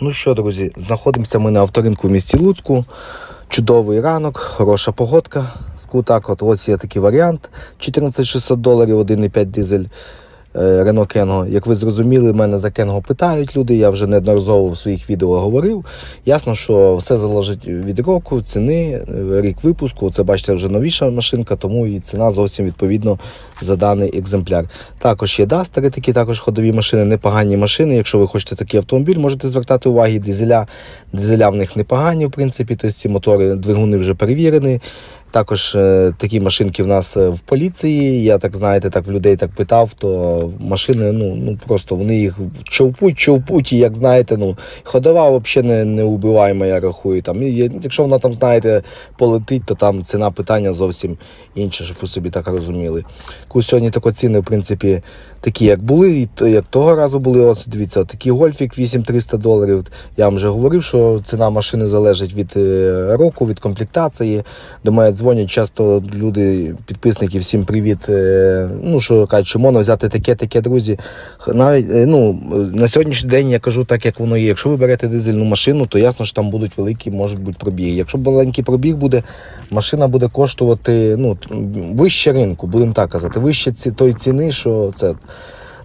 Ну що, друзі, знаходимося ми на авторинку в місті Луцьку. Чудовий ранок, хороша погодка. Скутак, от ось є такий варіант. 14600 доларів, 1,5 дизель е, Renault Kengo. Як ви зрозуміли, мене за Kengo питають люди. Я вже неодноразово в своїх відео говорив. Ясно, що все залежить від року, ціни, е, рік випуску. Це бачите вже новіша машинка, тому і ціна зовсім відповідно за даний екземпляр. Також є дастери, такі також ходові машини, непогані машини. Якщо ви хочете такий автомобіль, можете звертати увагу. Дизеля, дизеля в них непогані, в принципі. Тобто ці мотори, двигуни вже перевірені. Також е, такі машинки в нас е, в поліції. Я так знаєте, так в людей так питав, то машини, ну, ну просто вони їх човпуть, човпуть, і як знаєте, ну ходова взагалі не, не убиваємо, я рахую. Там, і, якщо вона там, знаєте, полетить, то там ціна питання зовсім інша, щоб ви собі так розуміли. Ку сьогодні тако ціни, в принципі, такі, як були, і як того разу були. Ось дивіться, такий гольфік 8300 доларів. Я вам вже говорив, що ціна машини залежить від е, року, від комплектації. До мене дзвонять часто люди, підписники, всім привіт. е, Ну що кажуть, що можна взяти таке, таке, друзі. Навіть е, ну на сьогоднішній день я кажу так, як воно є. Якщо ви берете дизельну машину, то ясно, що там будуть великі, можуть бути пробіги. Якщо маленький пробіг буде, машина буде коштувати ну вище ринку, будемо так казати, вище ці той ціни, що це.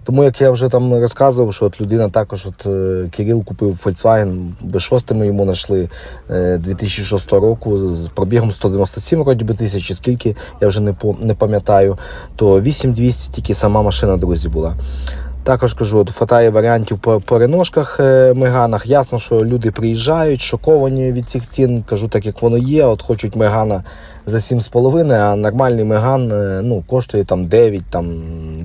Тому як я вже там розказував, що от людина також, от е, Кирил купив Volkswagen, B6 ми йому знайшли е, 2006 року з пробігом 197 вроді би тисяч, скільки, я вже не пам'ятаю, то 8200 тільки сама машина, друзі, була. Також кажу, от хватає варіантів по, реношках е, меганах. Ясно, що люди приїжджають, шоковані від цих цін. Кажу, так як воно є. От хочуть мегана за 7,5, а нормальний меган е, ну, коштує там 9, там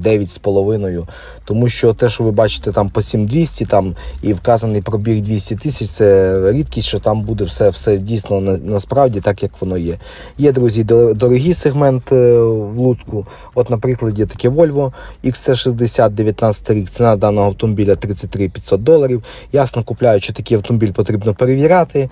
9,5. Тому що те, що ви бачите там по 7200 там, і вказаний пробіг 200 тисяч, це рідкість, що там буде все, все дійсно на, насправді так, як воно є. Є, друзі, дор- дорогі сегмент е, в Луцьку. От, наприклад, є таке Volvo XC60 19 рік. Ціна даного автомобіля 33 500 доларів. Ясно, купляючи такий автомобіль, потрібно перевіряти,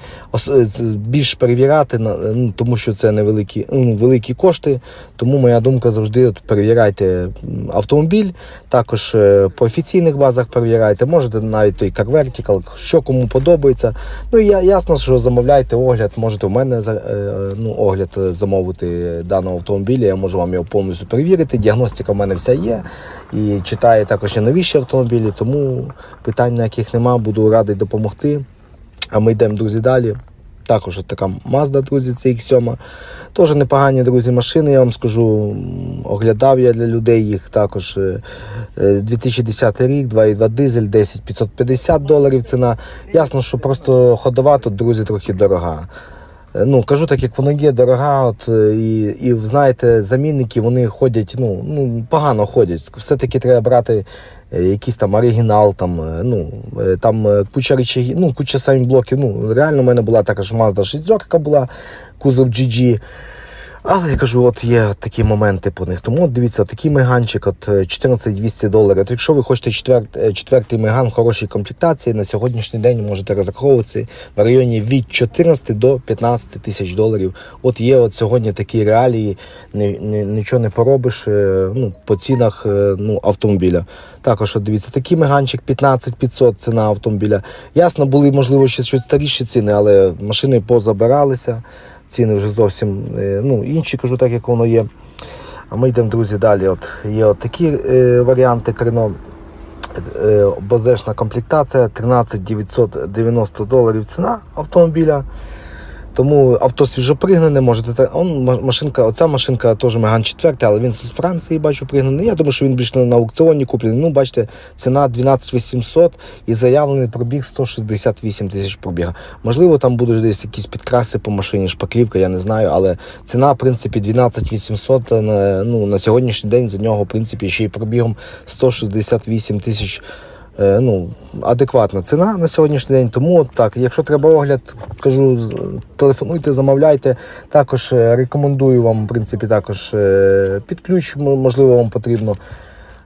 е, більш перевіряти, ну, тому що це невеликі ну, великі кошти. Тому моя думка завжди от, перевіряйте автомобіль. Також е, по офіційних базах перевіряйте. Можете навіть той Vertical, що кому подобається. Ну і ясно, що замовляйте огляд. Можете у мене е, ну, огляд замовити даного автомобіля. Я можу вам його повністю перевірити. Діагностика в мене вся є. І читаю також новіші автомобілі, тому питань ніяких нема, буду радий допомогти. А ми йдемо, друзі, далі. Також от така Mazda, друзі, це X7. Теж непогані, друзі, машини, я вам скажу. Оглядав я для людей їх також. е, е, 2010 рік, 2,2 дизель, 10 550 доларів ціна. Ясно, що просто ходова тут, друзі, трохи дорога. Е, Ну, кажу так, як воно є, дорога. От, е, і, і знаєте, замінники вони ходять, ну, ну погано ходять. Все-таки треба брати е, якийсь там оригінал, там, ну, там куча речей, ну, куча самих блоків. Ну, реально, в мене була також Mazda 6, була, кузов GG. Але я кажу, от є такі моменти по них. Тому от дивіться, такий меганчик, от е, 14-200 доларів. От якщо ви хочете четвер, е, четвертий меган хорошій комплектації, на сьогоднішній день можете розраховуватися в районі від 14 до 15 тисяч доларів. От є от сьогодні такі реалії, ні, ні, нічого не поробиш е, ну, по цінах ну, автомобіля. Також от дивіться, такий меганчик 15 500 ціна автомобіля. Ясно, були можливо ще щось старіші ціни, але машини позабиралися ціни вже зовсім е, ну, інші, кажу так, як воно є. А ми йдемо, друзі, далі. От Є от такі е, варіанти Крено. Е, базешна комплектація 13 990 доларів ціна автомобіля. Тому авто свіжопригнане, можете та- он, машинка, оця машинка теж Меган 4, але він з Франції бачу пригнаний. Я думаю, що він більше на, аукціоні куплений. Ну, бачите, ціна 12 800 і заявлений пробіг 168 тисяч пробіга. Можливо, там будуть десь якісь підкраси по машині, шпаклівка, я не знаю, але ціна, в принципі, 12 800 на, ну, на сьогоднішній день за нього, в принципі, ще й пробігом 168 тисяч Е, ну, адекватна ціна на сьогоднішній день. Тому так, якщо треба огляд, кажу, телефонуйте, замовляйте. Також е, рекомендую вам, в принципі, також е, під ключ, можливо, вам потрібно.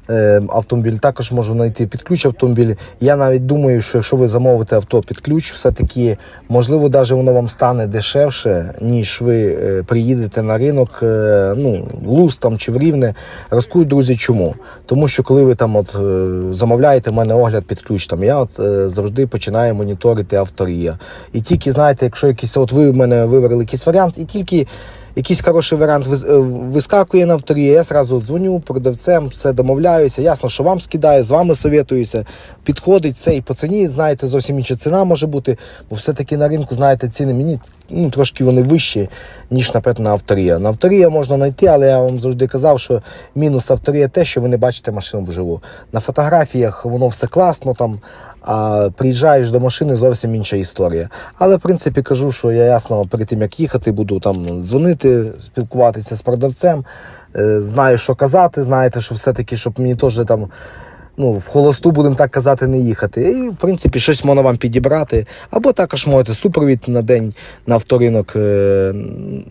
Е, автомобіль, також можу знайти під ключ автомобіль. Я навіть думаю, що якщо ви замовите авто під ключ, все-таки можливо, навіть воно вам стане дешевше, ніж ви е, приїдете на ринок, е, ну, Луз там чи в Рівне. Розкажу, друзі, чому? Тому що коли ви там от е, замовляєте в мене огляд під ключ, там я от завжди починаю моніторити авторія. І тільки знаєте, якщо якийсь от ви в мене вибрали якийсь варіант, і тільки якийсь хороший варіант е, вискакує на авторія, я зразу дзвоню продавцем, все домовляюся. Ясно, що вам скидаю, з вами советуюся. Підходить все і по ціні, знаєте, зовсім інша ціна може бути, бо все-таки на ринку, знаєте, ціни мені ну, трошки вони вищі, ніж, наприклад, на авторія. На авторія можна знайти, але я вам завжди казав, що мінус авторія те, що ви не бачите машину вживу. На фотографіях воно все класно там. А приїжджаєш до машини зовсім інша історія. Але в принципі кажу, що я ясно перед тим як їхати, буду там дзвонити, спілкуватися з продавцем. Е, Знаю, що казати. Знаєте, що все-таки, щоб мені теж там. Ну, в холосту, будемо так казати, не їхати. І, в принципі, щось можна вам підібрати. Або також можете супровід на день на авторинок е,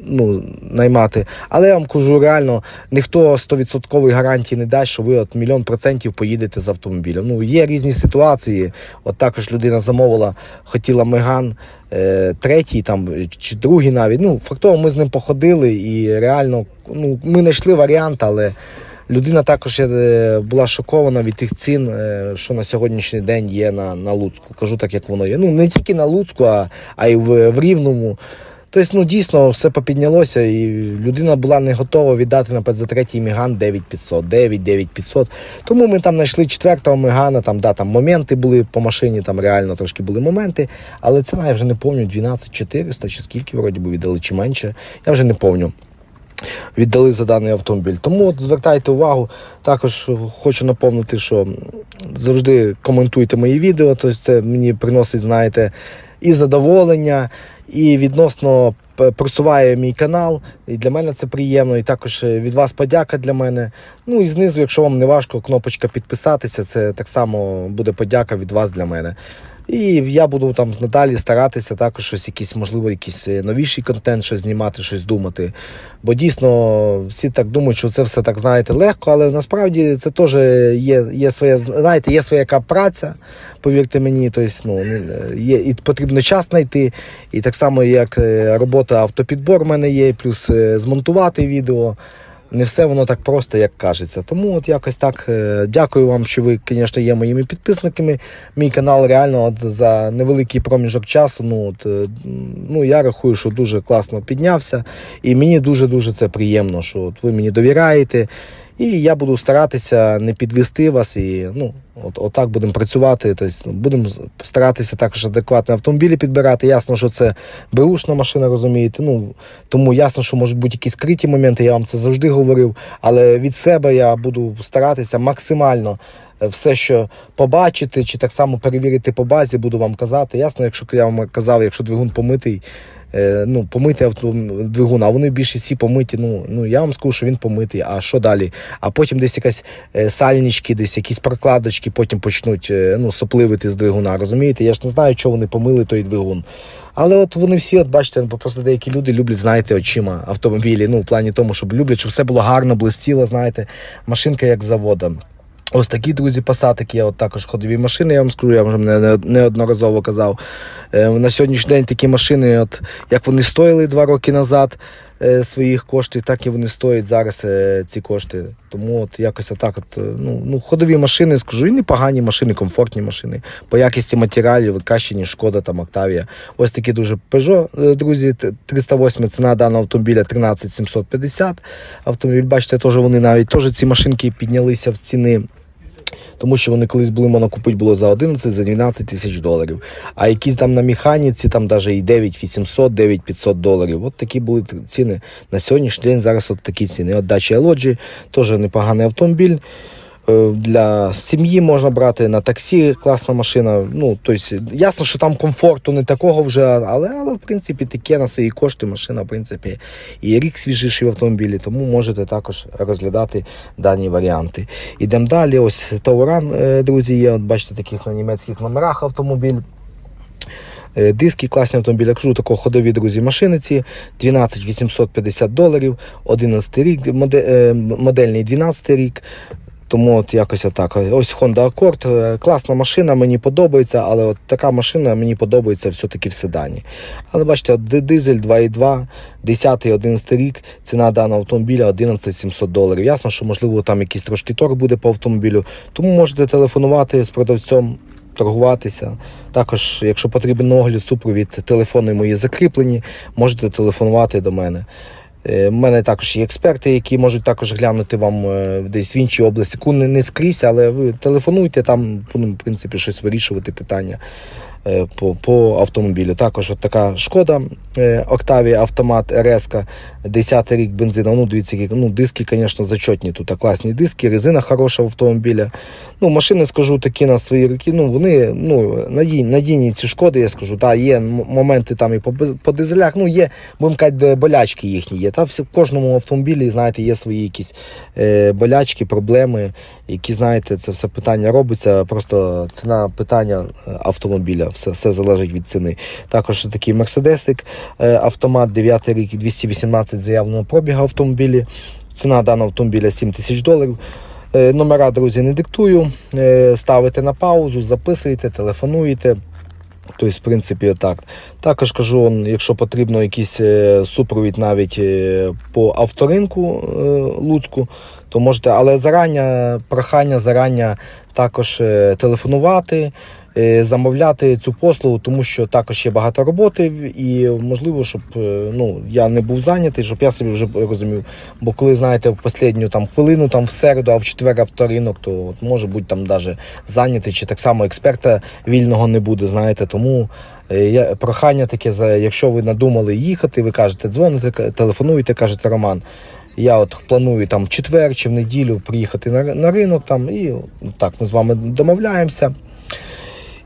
ну, наймати. Але я вам кажу, реально, ніхто 100% гарантії не дасть, що ви от мільйон процентів поїдете з автомобілем. Ну, є різні ситуації. От також людина замовила, хотіла Меган. е, Третій там чи другий навіть. Ну, фактово, ми з ним походили і реально ну, ми знайшли варіант, але людина також е, була шокована від тих цін, е, що на сьогоднішній день є на, на Луцьку. Кажу так, як воно є. Ну не тільки на Луцьку, а, а й в, в Рівному. Тобто, ну дійсно все попіднялося, і людина була не готова віддати наприклад, за третій Міган 9500, 9 9500. Тому ми там знайшли четвертого Мегана, там, да, там моменти були по машині, там реально трошки були моменти, але ціна я вже не пам'ятаю, 12400 чи скільки вроді би віддали, чи менше. Я вже не пам'ятаю віддали за даний автомобіль. Тому звертайте увагу. Також хочу напомнити, що завжди коментуйте мої відео. Тобто це мені приносить, знаєте, і задоволення, і відносно просуває мій канал. І для мене це приємно. І також від вас подяка для мене. Ну і знизу, якщо вам не важко, кнопочка підписатися, це так само буде подяка від вас для мене. І я буду там надалі старатися також щось, якийсь, можливо, якийсь е, новіший контент, щось знімати, щось думати. Бо дійсно всі так думають, що це все так знаєте легко, але насправді це теж є, є своя, знаєте, є своя яка праця, повірте мені, тобто, ну, є, і потрібно час знайти. І так само, як е, робота автопідбор в мене є, плюс е, змонтувати відео. Не все воно так просто, як кажеться. Тому от якось так е, дякую вам, що ви, звісно, є моїми підписниками. Мій канал реально от за невеликий проміжок часу. Ну, от, е, ну я рахую, що дуже класно піднявся. І мені дуже-дуже це приємно, що от ви мені довіряєте. І я буду старатися не підвести вас і ну, от, отак будемо працювати. Тобто, ну, будемо старатися також адекватні автомобілі підбирати. Ясно, що це беушна машина, розумієте. Ну, тому ясно, що можуть бути якісь скриті моменти, я вам це завжди говорив. Але від себе я буду старатися максимально все, що побачити, чи так само перевірити по базі, буду вам казати. Ясно, якщо я вам казав, якщо двигун помитий. е, Ну, помити авто, двигун, а вони більше всі помиті. Ну, ну я вам скажу, що він помитий. А що далі? А потім десь якась е, сальнички, десь якісь прокладочки потім почнуть е, ну, сопливити з двигуна. Розумієте? Я ж не знаю, чого вони помили той двигун. Але от вони всі, от бачите, просто деякі люди люблять, знаєте, очима автомобілі. Ну, в плані тому, щоб люблять, щоб все було гарно, блистіло, знаєте, машинка як з завода. Ось такі друзі, пасатики, от також ходові машини, я вам скажу, я вже не- не- неодноразово казав. Е, На сьогоднішній день такі машини, от як вони стоїли два роки назад е, своїх коштів, так і вони стоять зараз е, ці кошти. Тому от якось отак, от, ну, ну, ходові машини, скажу, і непогані машини, комфортні машини. По якості матеріалів, краще, ніж Шкода там Octavia. Ось такі дуже Peugeot, друзі, 308 ціна даного автомобіля 13 750. Автомобіль, бачите, теж вони навіть теж ці машинки піднялися в ціни. Тому що вони колись були можна купити було за 11, за 12 тисяч доларів. А якісь там на механіці, там навіть і 9 800, 9 500 доларів. От такі були ціни. На сьогоднішній день зараз от такі ціни. От Dacia Елоджі, теж непоганий автомобіль. Е, Для сім'ї можна брати на таксі, класна машина. Ну, тобто, ясно, що там комфорту не такого вже, але, але в принципі таке на свої кошти машина, в принципі, і рік свіжіший в автомобілі, тому можете також розглядати дані варіанти. Ідемо далі. Ось Тауран, е, друзі, є. От бачите, таких на німецьких номерах автомобіль. Е, Диски класні автомобілі. Я кажу, такого ходові, друзі, машини ці 12 850 доларів, 11 рік, моде- модельний 12 рік. Тому от якось отак. Ось Honda Accord, е, класна машина, мені подобається, але от така машина мені подобається все-таки в седані. Але бачите, дизель 2.2, 10-11 рік, ціна даного автомобіля 11 700 доларів. Ясно, що можливо там якийсь трошки торг буде по автомобілю, тому можете телефонувати з продавцем. Торгуватися. Також, якщо потрібен огляд, супровід, телефони мої закріплені, можете телефонувати до мене. У мене також є експерти, які можуть також глянути вам е, десь в іншій області. Не, скрізь, але ви телефонуйте, там будемо, в принципі, щось вирішувати питання е, по, по автомобілю. Також от така шкода е, Octavia автомат РС, 10 рік бензина. Ну, дивіться, ну, диски, звісно, зачетні. Тут класні диски, резина хороша в автомобіля. Ну, машини, скажу, такі на свої роки. Ну, вони ну, надійні, надійні ці шкоди, я скажу. Та, є моменти там і по, по дизелях. Ну, є, будемо казати, болячки їхні є. Та в кожному автомобілі, знаєте, є свої якісь е, болячки, проблеми, які, знаєте, це все питання робиться. Просто ціна питання е, автомобіля. Все, все залежить від ціни. Також такий мерседесик, е, автомат 9 рік, 218 заявленого пробігу автомобілі. Ціна даного автомобіля 7 тисяч доларів. Е, Номера, друзі, не диктую. Е, Ставите на паузу, записуєте, телефонуєте. Тобто, в принципі, отак. Також кажу, якщо потрібно якийсь супровід навіть по авторинку Луцьку, то можете, але зарання, прохання зарання також телефонувати, замовляти цю послугу, тому що також є багато роботи і можливо, щоб е, ну, я не був зайнятий, щоб я собі вже розумів. Бо коли знаєте, в останню там хвилину, там в середу, а в четвер авторинок, то от, може бути там даже зайнятий, чи так само експерта вільного не буде, знаєте. Тому е, я, прохання таке, за, якщо ви надумали їхати, ви кажете, дзвоните, телефонуєте, кажете, Роман. Я от планую там в четвер чи в неділю приїхати на, на ринок там, і так ми з вами домовляємося.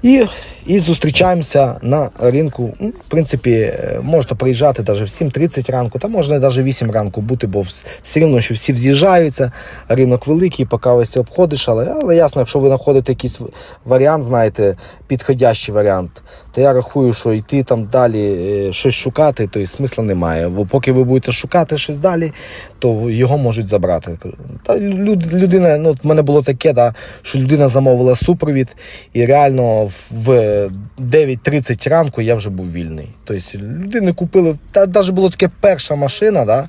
І, і зустрічаємося на ринку. Ну, В принципі, е, можна приїжджати навіть в 7.30 ранку, та можна навіть 8 ранку бути, бо все рівно, що всі вз'їжджаються, ринок великий, поки ось обходиш, але, але ясно, якщо ви знаходите якийсь варіант, знаєте, підходящий варіант, то я рахую, що йти там далі е, щось шукати, то й смисла немає. Бо поки ви будете шукати щось далі, то його можуть забрати. Та люд, людина, ну, в мене було таке, да, що людина замовила супровід, і реально в 9.30 ранку я вже був вільний. Тобто людини купили, та навіть було таке перша машина, да,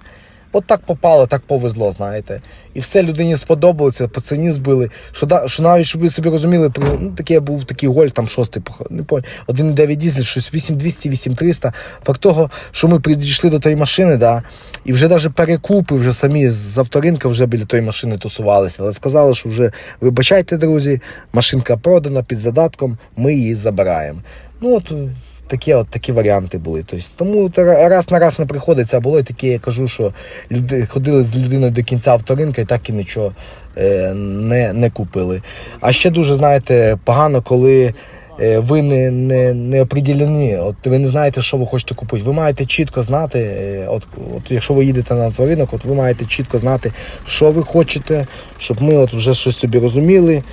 От так попало, так повезло, знаєте. І все людині сподобалося, по ціні збили. Що, що навіть, щоб ви собі розуміли, ну, такий був такий гольф, там шостий, не пам'ятаю, 1,9 дізель, щось 8200, 8300. Факт того, що ми підійшли до тої машини, да, і вже навіть перекупи вже самі з авторинка вже біля тої машини тусувалися. Але сказали, що вже вибачайте, друзі, машинка продана під задатком, ми її забираємо. Ну от такі, от такі варіанти були. Тобто, тому раз на раз не приходиться, а було і таке, я кажу, що люди ходили з людиною до кінця авторинка і так і нічого е, не, не купили. А ще дуже, знаєте, погано, коли. е, Ви не, не, не определені, от ви не знаєте, що ви хочете купити. Ви маєте чітко знати, е, от, от якщо ви їдете на тваринок, от ви маєте чітко знати, що ви хочете, щоб ми от вже щось собі розуміли.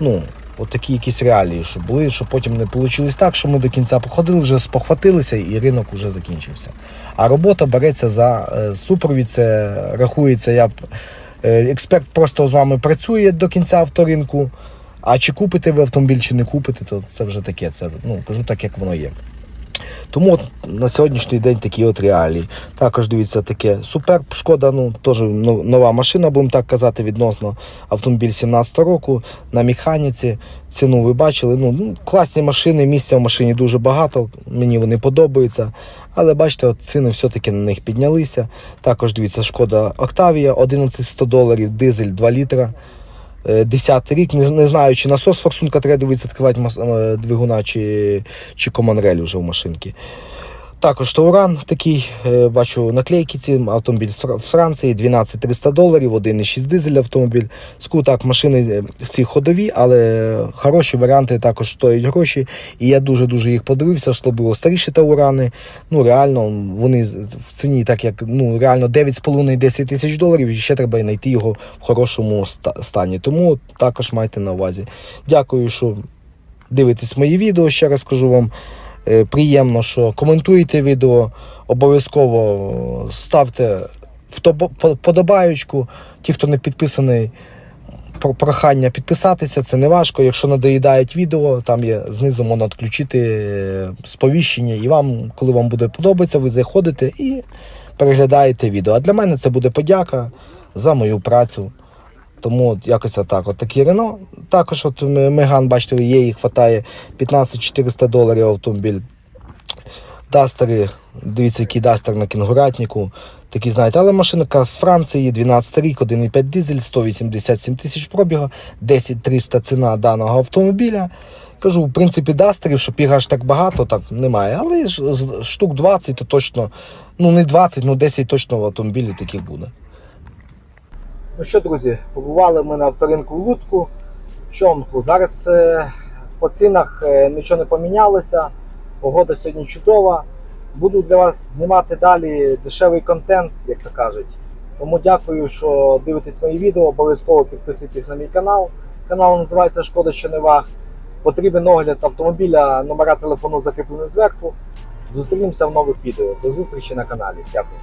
Ну, от такі якісь реалії, що були, що потім не вийшло так, що ми до кінця походили, вже спохватилися і ринок вже закінчився. А робота береться за е, супровід, це рахується, я е, експерт просто з вами працює до кінця авторинку. А чи купите ви автомобіль, чи не купите, то це вже таке. Це ну кажу так, як воно є. Тому от на сьогоднішній день такі от реалії. Також дивіться таке супер шкода, ну теж ну, нова машина, будемо так казати, відносно автомобіль 17 року на механіці. Ціну ви бачили. Ну, ну класні машини, місця в машині дуже багато. Мені вони подобаються. Але бачите, от ціни все-таки на них піднялися. Також дивіться, шкода Octavia 1100 доларів, дизель 2 літра. Е, 10 рік, не, не знаю, чи насос форсунка треба дивитися, відкривати е, двигуна, чи, чи команрель вже в машинці. Також Тауран такий, е, бачу наклейки ці, автомобіль з Франції, 12 300 доларів, 1,6 дизель автомобіль. Ску так, машини е, ці ходові, але хороші варіанти також стоять гроші. І я дуже-дуже їх подивився, було старіші Таурани. Ну, реально, вони в ціні, так як ну, реально 9,5-10 тисяч доларів, і ще треба знайти його в хорошому стані. Тому також майте на увазі. Дякую, що дивитесь мої відео. Ще раз кажу вам. Е, Приємно, що коментуєте відео, обов'язково ставте вподобаючку. Ті, хто не підписаний, прохання підписатися, це не важко. Якщо надоїдають відео, там є знизу можна відключити е, сповіщення, і вам, коли вам буде подобатися, ви заходите і переглядаєте відео. А для мене це буде подяка за мою працю. Тому якось отак. От такі Рено. Також от Меган, бачите, є, їх хватає 15 400 доларів автомобіль. Дастери, дивіться, який дастер на кінгуратнику. Такі, знаєте, але машинка з Франції, 12 рік, 1,5 дизель, 187 тисяч пробігу, 10 300 ціна даного автомобіля. Кажу, в принципі, дастерів, їх аж так багато, так немає. Але штук 20, то точно, ну не 20, ну 10 точно в автомобілі таких буде. Ну що, друзі, побували ми на авторинку в Луцьку. Що вам кажу, зараз е, по цінах е, нічого не помінялося. Погода сьогодні чудова. Буду для вас знімати далі дешевий контент, як то кажуть. Тому дякую, що дивитесь мої відео. Обов'язково підписуйтесь на мій канал. Канал називається Шкода, що не ваг. Потрібен огляд автомобіля, номера телефону закріплені зверху. Зустрінемося в нових відео. До зустрічі на каналі. Дякую.